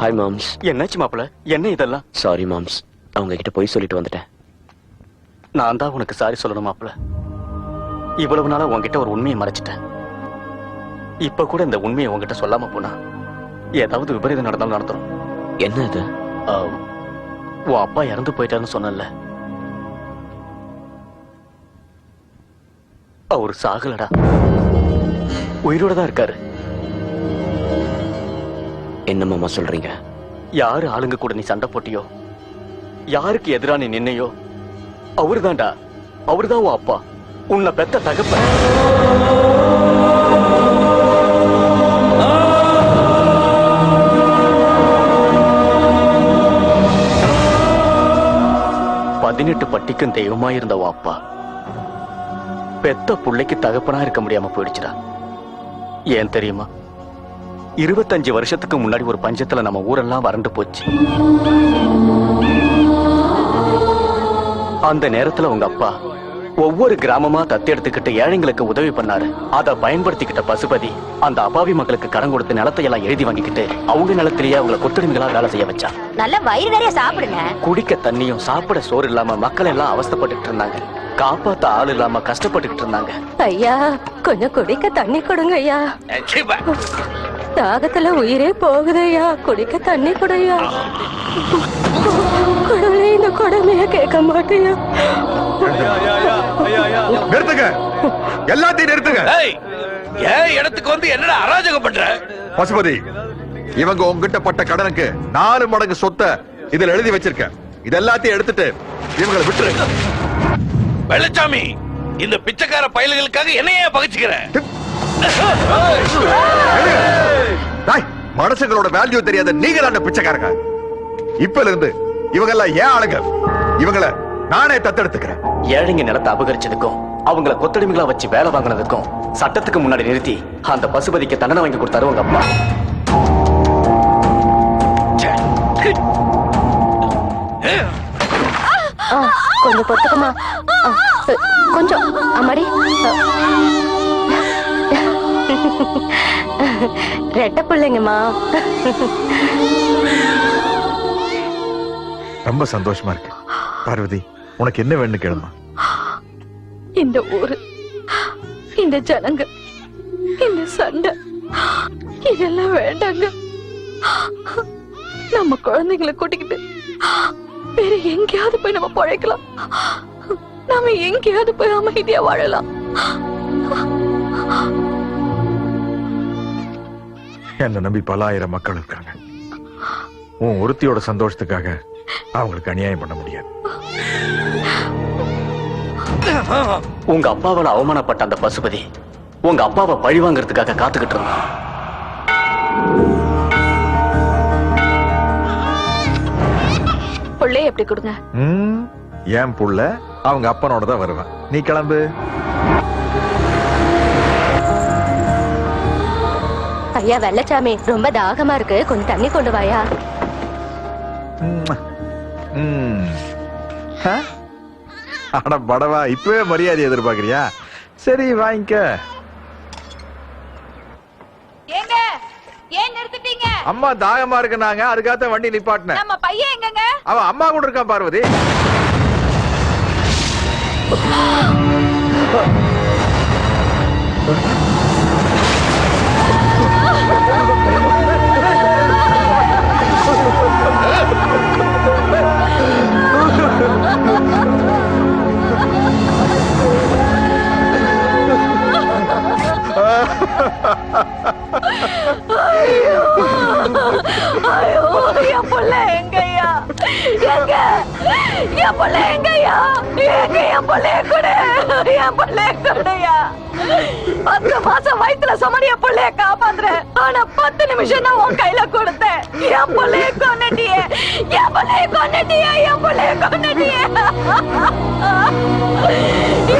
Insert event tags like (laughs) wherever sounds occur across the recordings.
Hi moms என்னாச்சு மாப்பிள என்ன இதெல்லாம்? சாரி மாம்ஸ் அவங்க கிட்ட போய் சொல்லிட்டு வந்துட்டேன். நான் தான் உனக்கு சாரி சொல்லணும் மாப்பிள இவ்வளவு நாளா உன்கிட்ட ஒரு உண்மையை மறைச்சிட்டேன். இப்ப கூட இந்த உண்மையை உன்கிட்ட சொல்லாம போனா ஏதாவது விபரீதம் நடந்தாலும் நடந்துரும். என்ன இது? உன் அப்பா இறந்து போயிட்டாருன்னு சொன்னல அவர் சாகலடா. உயிரோட தான் இருக்காரு. என்ன மாமா சொல்றீங்க? யாரு ஆளுங்க கூட நீ சண்டை போட்டியோ? யாருக்கு எதிரா நீ நின்னையோ? அவருதான்டா. அவருதான் உன் அப்பா. உன்னை பெத்த தகப்ப. பதினெட்டு பட்டிக்கும் தெய்வமா இருந்த உன் அப்பா. பெத்த புள்ளைக்கு தகப்பனா இருக்க முடியாம போயிடுச்சுடா. ஏன் தெரியுமா? இருபத்தஞ்சு வருஷத்துக்கு முன்னாடி ஒரு பஞ்சத்துல நம்ம ஊரெல்லாம் வறண்டு போச்சு. அந்த நேரத்துல உங்க அப்பா ஒவ்வொரு கிராமமா தத்தெடுத்துக்கிட்டு ஏழைங்களுக்கு உதவி பண்ணாரு. அதை பயன்படுத்திக்கிட்ட பசுபதி அந்த அபாவி மக்களுக்கு கடன் கொடுத்து நிலத்தை எல்லாம் எழுதி வாங்கிக்கிட்டு அவங்க நிலத்திலேயே அவங்கள கொத்தடிமைகளா வேலை செய்ய வச்சான் நல்லா வயிறு நிறைய சாப்பிடுங்க. குடிக்க தண்ணியும் சாப்பிட சோறு இல்லாம மக்கள் எல்லாம் அவஸ்தைப்பட்டுட்டு இருந்தாங்க. காப்பாத்த ஆள் இல்லாம கஷ்டப்பட்டுக்கிட்டு இருந்தாங்க. ஐயா கொஞ்சம் குடிக்க தண்ணி கொடுங்க ஐயா. தாகத்துல உயிரே போகுது ஐயா குடிக்க தண்ணி கொடுயா? கடவுளே இந்த கொடுமைய கேட்க மாட்டேயா? நிறுத்துங்க. எல்லாத்தையும் நிறுத்துங்க. ஏய் ஏன் இடத்துக்கு வந்து என்னடா அராஜகம் பண்ற? பசுபதி இவங்க உங்ககிட்ட பட்ட கடனுக்கு நாலு மடங்கு சொத்தை இதுல எழுதி வச்சிருக்க இது எல்லாத்தையும் எடுத்துட்டு இவங்களை விட்டுரு. வெள்ளச்சாமி இந்த பிச்சைக்கார பயல்களுக்காக என்னையே பகிச்சுக்கிற? டேய், மனுஷங்களோட வேல்யூ தெரியாத நீங்க தான் பிச்சைக்காரங்க? இப்பல இருந்து இவங்க எல்லாம் ஏன் ஆளுங்க? இவங்கள நானே தத்தெடுத்துக்கிறேன். ஏழைங்க நிலத்தை அபகரிச்சதுக்கும் அவங்கள கொத்தடிமைகளா வச்சு வேலை வாங்கினதுக்கும் சட்டத்துக்கு முன்னாடி நிறுத்தி அந்த பசுபதிக்கு தண்டனை வாங்கி கொடுத்தாரு உங்க அப்பா கொஞ்சம் கொஞ்சம் அம்மாடி. (laughs) ரெட்ட பிள்ளைங்கம்மா. ரொம்ப சந்தோஷமா இருக்கு. பார்வதி உனக்கு என்ன வேணும் கேளுமா. இந்த ஊரு இந்த ஜனங்க இந்த சண்டை இதெல்லாம் வேண்டாங்க. நம்ம குழந்தைங்களை கூட்டிக்கிட்டு வேற எங்கேயாவது போய் நம்ம பழைக்கலாம். நாம எங்கேயாவது போய் அமைதியா வாழலாம். என்ன நம்பி பல ஆயிரம் மக்கள் இருக்காங்க. உன் ஒருத்தியோட சந்தோஷத்துக்காக அவங்களுக்கு அநியாயம் பண்ண முடியாது. உங்க அப்பாவால அவமானப்பட்ட அந்த பசுபதி உங்க அப்பாவை பழி வாங்குறதுக்காக காத்துக்கிட்டு இருந்தான். பிள்ளைய எப்படி கொடுங்க? ம், என் புள்ள? அவங்க அப்பனோட தான் வருவேன். நீ கிளம்பு. ஐயா வெள்ளச்சாமி ரொம்ப தாகமா இருக்கு. கொஞ்சம் தண்ணி கொண்டு வாயா. ம். ம். ஆ? அட படவா இப்பவே மரியாதை எதிர்பார்க்கறியா? சரி வாங்கிக்க. ஏங்க ஏன் நிறுத்திட்டீங்க? அம்மா தாகமா இருக்குனாங்க அதுக்காக வண்டி நிப்பாட்டினேன். நம்ம பையன் எங்கங்க? அவன் அம்மா கூட இருக்கான் பார்வதி. பத்து மாசம் வயிற்றுல சுமடி பிள்ளைய காப்பாத்துறேன். ஆனா பத்து நிமிஷம் தான் உன் கையில கொடுத்தேன். என் பிள்ளைய கொண்டுட்டியே என் பிள்ளைய கொண்டுட்டியே என் பிள்ளைய கொண்டுட்டியே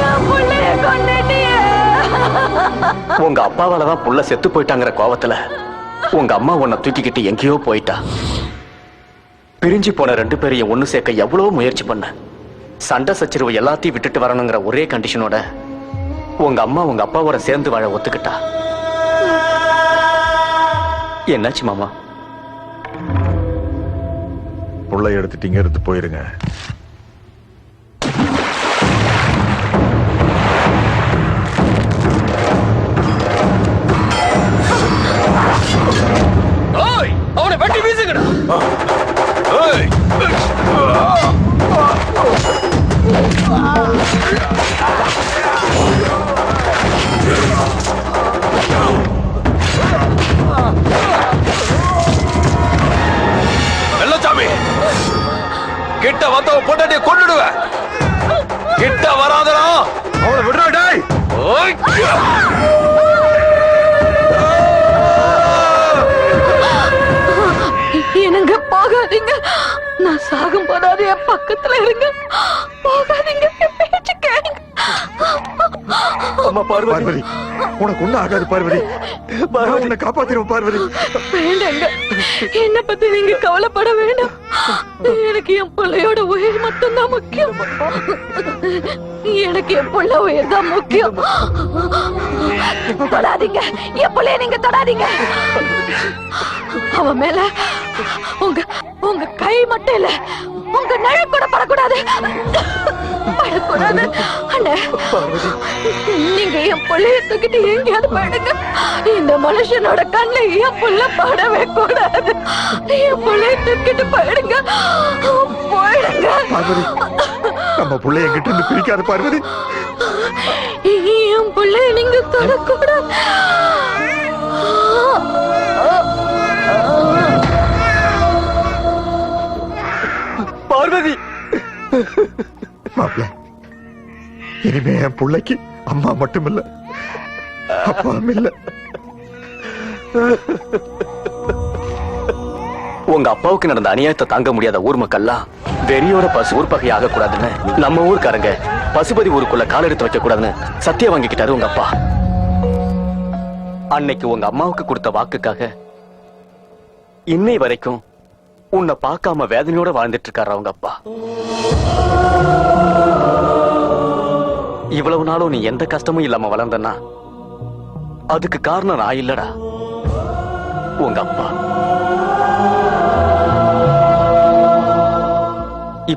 என் பிள்ளைய கொண்டுட்டியே உங்க அப்பாவால தான் புள்ள செத்து போயிட்டாங்கிற கோவத்துல உங்க அம்மா உன்னை தூக்கிக்கிட்டு எங்கேயோ போயிட்டா. பிரிஞ்சு போன ரெண்டு பேரையும் ஒன்று சேர்க்க எவ்வளோ முயற்சி பண்ண. சண்டை சச்சரவு எல்லாத்தையும் விட்டுட்டு வரணுங்கிற ஒரே கண்டிஷனோட உங்க அம்மா உங்க அப்பாவோட சேர்ந்து வாழ ஒத்துக்கிட்டா? என்னாச்சு மாமா? கொள்ளை எடுத்துட்டீங்க எடுத்து போயிருங்க. ஓய் அவனை வெட்டி வீசுங்கடா. போகாதீங்க. நான் சாகும் போதாது என் பக்கத்துல இருங்க. போகாதீங்க. பேச்சு கேளுங்க. அம்மா பார்வதி. பார்வதி உனக்கு ஒண்ணும் ஆகாது பார்வதி. நான் உன்னை காப்பாத்திருவோம் பார்வதி. வேண்டாங்க. என்ன பத்தி நீங்க கவலைப்பட வேண்டாம். எனக்கு என் பிள்ளையோட உயிர் மட்டும்தான் முக்கியம். எனக்கு என் புள்ள உயிர் தான் முக்கியம். தொடாதீங்க. என் புள்ளைய நீங்க தொடாதீங்க. அவன் மேல உங்க உங்க கை மட்டும் இல்ல உங்க நிழல் கூட படக்கூடாது. படக்கூடாது. அண்ணே நீங்க என் புள்ளைய தூக்கிட்டு எங்கேயாவது படுங்க. இந்த மனுஷனோட கண்ணுல என் புள்ள படவே கூடாது. என் புள்ளைய தூக்கிட்டு போயிடுங்க போயிடுங்க நம்ம புள்ளைய என்கிட்ட இருந்து பிரிக்காத பார்வதி. என் பிள்ளைய நீங்க தொடக்கூடாது. பார்வதி! மாப்பிள்ள இனிமே என் புள்ளைக்கு அம்மா மட்டும் இல்ல அப்பாவும் இல்ல. உங்க அப்பாவுக்கு நடந்த அநியாயத்தை தாங்க முடியாத ஊர் மக்கள்லாம் வெறியோட பசு ஊர்பகை ஆகக்கூடாதுன்னு நம்ம ஊர்க்காரங்க பசுபதி ஊருக்குள்ள கால் எடுத்து வைக்க கூடாதுன்னு சத்திய வாங்கிக்கிட்டாரு உங்க அப்பா. அன்னைக்கு உங்க அம்மாவுக்கு கொடுத்த வாக்குக்காக இன்னை வரைக்கும் உன்னை பார்க்காம வேதனையோட வாழ்ந்துட்டு இருக்காரு அவங்க அப்பா. இவ்வளவு நாளும் நீ எந்த கஷ்டமும் இல்லாம வளர்ந்தனா? அதுக்கு காரணம் நான் இல்லடா. உங்க அப்பா.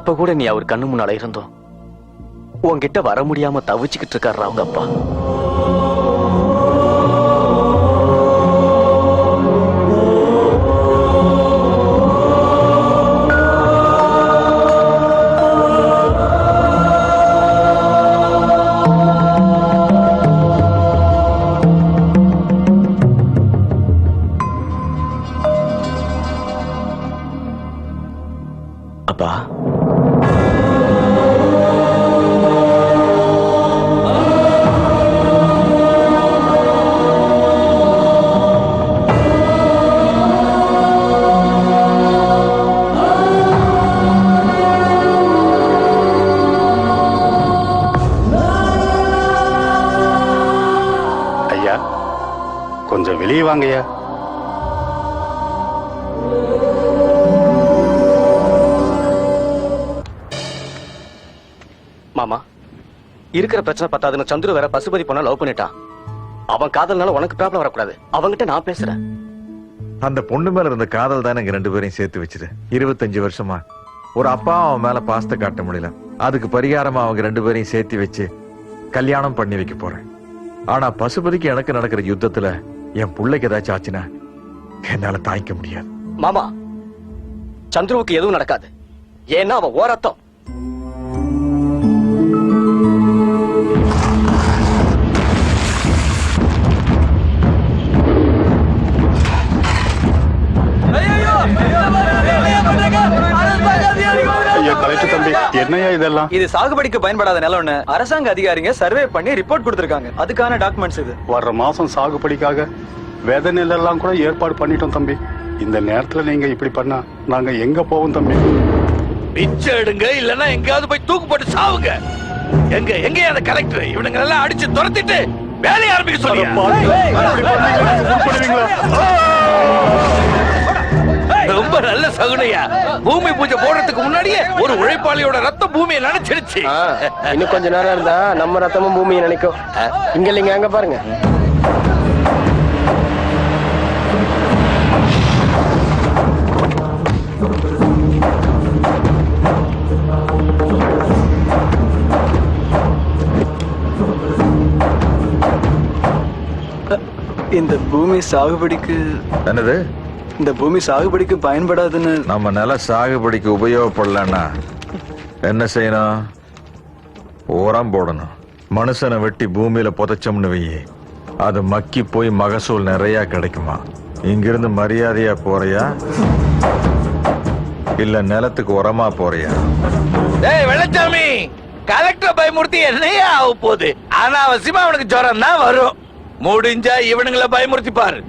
இப்ப கூட நீ அவர் கண்ணு முன்னால இருந்தோம். உன்கிட்ட வர முடியாம தவிச்சுக்கிட்டு இருக்காரு அவங்க அப்பா அப்பா வெளியே வாங்கய்யா. மாமா இருக்கிற பிரச்சனை பத்தாதுன்னு சந்துரு வேற பசுபதி பொண்ண லவ் பண்ணிட்டான். அவன் காதல்னால உனக்கு ப்ராப்ளம் வரக்கூடாது. அவன்கிட்ட நான் பேசுறேன். அந்த பொண்ணு மேல இருந்த காதல் தான் எங்க ரெண்டு பேரையும் சேர்த்து வச்சுது. இருபத்தஞ்சு வருஷமா. ஒரு அப்பா அவன் மேல பாசத்தை காட்ட முடியல. அதுக்கு பரிகாரமா அவங்க ரெண்டு பேரையும் சேர்த்து வச்சு கல்யாணம் பண்ணி வைக்க போறேன். ஆனா பசுபதிக்கு எனக்கு நடக்கிற யுத்தத்துல என் புள்ளைக்கு ஏதாச்சும் ஆச்சுன்னா என்னால தாங்கிக்க முடியாது. மாமா சந்துருவுக்கு எதுவும் நடக்காது. ஏன்னா அவன் ஓரத்தம். தம்பி என்னய்யா இதெல்லாம்? இது சாகுபடிக்கு பயன்படாத நிலம்னு அரசாங்க அதிகாரிங்க சர்வே பண்ணி ரிப்போர்ட் கொடுத்திருக்காங்க. அதுக்கான டாக்குமெண்ட்ஸ் இது. வர்ற மாசம் சாகுபடிக்காக விதை நெல்லெல்லாம் கூட ஏற்பாடு பண்ணிட்டோம் தம்பி. இந்த நேரத்துல நீங்க இப்படி பண்ணா நாங்க எங்க போவோம் தம்பி? பிச்சை எடுங்க இல்லன்னா எங்கேயாவது போய் தூக்கு போட்டு சாவுங்க. எங்க எங்க அந்த கலெக்டர் இவனுங்க எல்லாம் அடிச்சு துரத்திட்டு வேலையை ஆரம்பிக்க சொல்லுங்க சகுனையா பூமி பூஜை போடுறதுக்கு முன்னாடியே ஒரு உழைப்பாளியோட ரத்தம் பூமியை நினைச்சிருச்சு. இன்னும் கொஞ்ச நேரம் இருந்தா நம்ம ரத்தமும் பூமியை நினைக்கும். இங்க இல்லைங்க அங்க பாருங்க. இந்த பூமி சாகுபடிக்கு என்னது? இந்த பூமி சாகுபடிக்கு பயன்படாதுன்னு. நம்ம நில சாகுபடிக்கு உபயோகப்படலன்னா என்ன செய்யணும்? உரம் போடணும். மனுஷனை வெட்டி பூமியில புதைச்சோம்னு வையே. அது மக்கி போய் மகசூல் நிறைய கிடைக்குமா? இங்கிருந்து மரியாதையா போறியா? இல்ல நிலத்துக்கு உரமா போறியா? டேய் வெள்ளச்சாமி! கலெக்டர் பயமுறுத்தி என்னையா ஆக போகுது. அனாவசியமா அவனுக்கு ஜுரம் தான் வரும். முடிஞ்சா இவனுங்களை பயமுறுத்தி பாரு.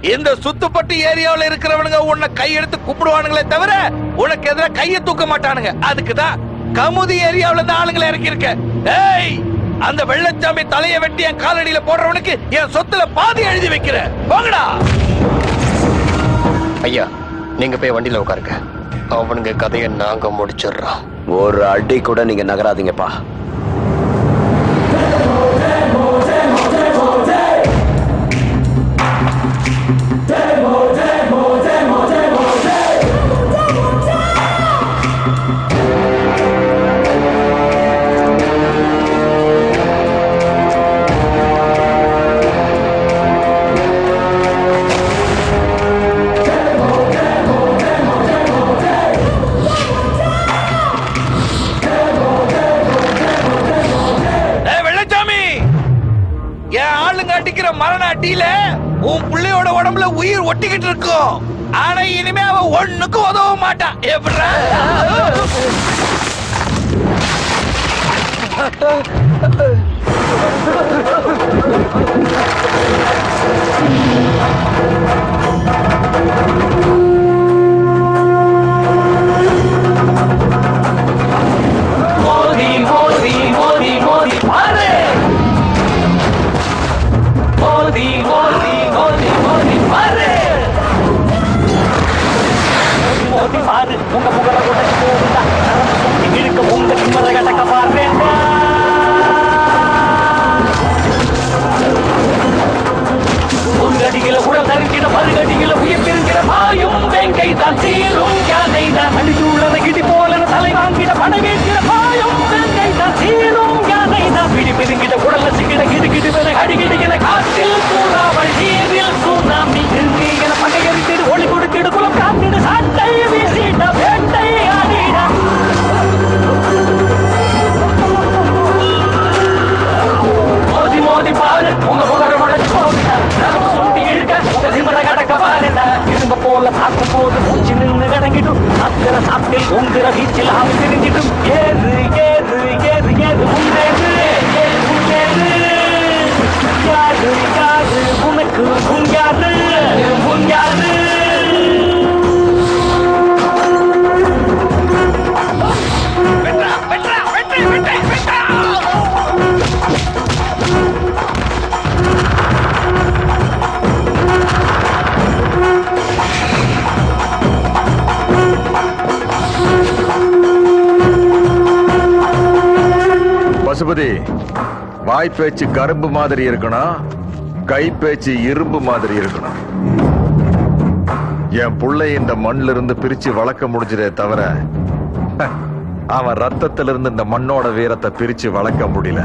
இந்த சுத்துப்பட்டு ஏரியாவுல இருக்கிறவனுங்க உன்னை கையெடுத்து கூப்பிடுவானுங்களே தவிர உனக்கு எதிராக கையை தூக்க மாட்டானுங்க. அதுக்குதான் கமுதி ஏரியாவுல இருந்து ஆளுங்களை இறக்கி இருக்க டேய் அந்த வெள்ளச்சாமி தலையை வெட்டி என் காலடியில போடுறவனுக்கு என் சொத்துல பாதி எழுதி வைக்கிற. போங்கடா ஐயா நீங்க போய் வண்டியில உட்காருங்க. அவனுங்க கதையை நாங்க முடிச்சிடுறோம். ஒரு அடி கூட நீங்க நகராதீங்கப்பா. இனிமே அவன் ஒண்ணுக்கும் உதவ மாட்டான் எப்படா ജിട്ടും അത്തരം സത്യം ഒന്നിറ വീച്ചിൽ ആവശ്യം ജിട്ടും ഏ பசுபதி வாய் பேச்சு கரும்பு மாதிரி இருக்கணும் கை பேச்சு இரும்பு மாதிரி இருக்கணும் என் புள்ளை இந்த மண்ணில இருந்து பிரிச்சு வளர்க்க முடிஞ்சதே தவிர அவன் ரத்தத்திலிருந்து இருந்து இந்த மண்ணோட வீரத்தை பிரிச்சு வளர்க்க முடியல.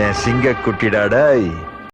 என் சிங்க குட்டிடாடை